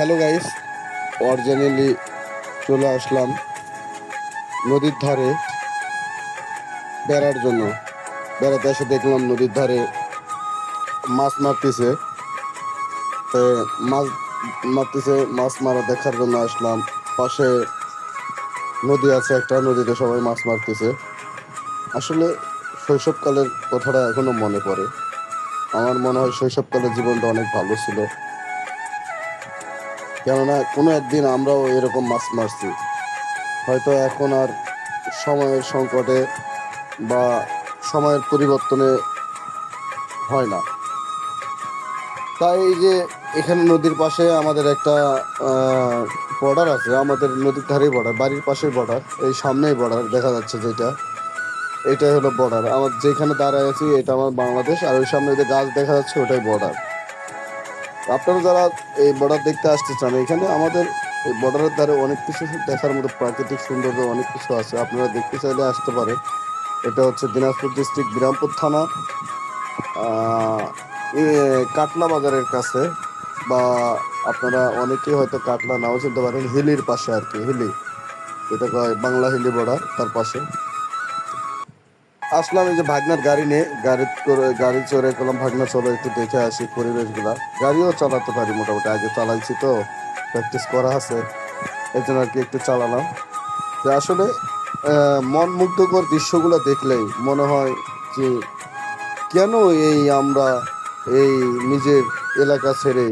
Hello guys originally চলে আসলাম নদীর ধারে বেড়ার জন্য। বেড়াতে এসে দেখলাম নদীর ধারে মাছ মারতেছে। তো মাছ মারতেছে, মাছ মারা দেখার জন্য আসলাম। পাশে নদী আছে, একটা নদীতে সবাই মাছ মারতেছে। আসলে শৈশবকালের কথাটা এখনও মনে পড়ে। আমার মনে হয় শৈশবকালের জীবনটা অনেক ভালো ছিল। কেননা কোনো একদিন আমরাও এরকম মাছ মারছি। হয়তো এখন আর সময়ের সংকটে বা সময়ের পরিবর্তনে হয় না। তাই এই যে এখানে নদীর পাশে আমাদের একটা বর্ডার আছে, আমাদের নদীর ধারেই বর্ডার বাড়ির পাশেই বর্ডার এই সামনেই বর্ডার দেখা যাচ্ছে যেটা। এটাই হলো বর্ডার আমার যেখানে দাঁড়ায় আছি, এটা আমার বাংলাদেশ, আর ওই সামনে যে গাছ দেখা যাচ্ছে, ওটাই বর্ডার আপনারা যারা এই বর্ডার দেখতে আসতে চান, এখানে আমাদের এই বর্ডারের ধারে অনেক কিছু দেখার মতো প্রাকৃতিক সৌন্দর্য, অনেক কিছু আছে। আপনারা দেখতে চাইলে আসতে পারে এটা হচ্ছে দিনাজপুর ডিস্ট্রিক্ট বিরামপুর থানা। কাটলা বাজারের কাছে। বা আপনারা অনেকেই হয়তো কাটলা নাও চিনতে পারেন, হিলির পাশে আর কি, হিলি। এটা বাংলা হিলি বর্ডার তার পাশে। আসলাম এই যে ভাগনার গাড়ি নিয়ে, গাড়ি করে, গাড়ি চড়ে করলাম ভাগনা চলো একটু দেখে আসি পরিবেশগুলা। গাড়িও চালাতে পারি মোটামুটি, আগে চালাইছি তো প্র্যাকটিস করা আছে এই জন্য আর কি একটু চালালাম। তো আসলে মন মুগ্ধকর দৃশ্যগুলো দেখলেই মনে হয় যে, কেন এই আমরা এই নিজের এলাকা ছেড়ে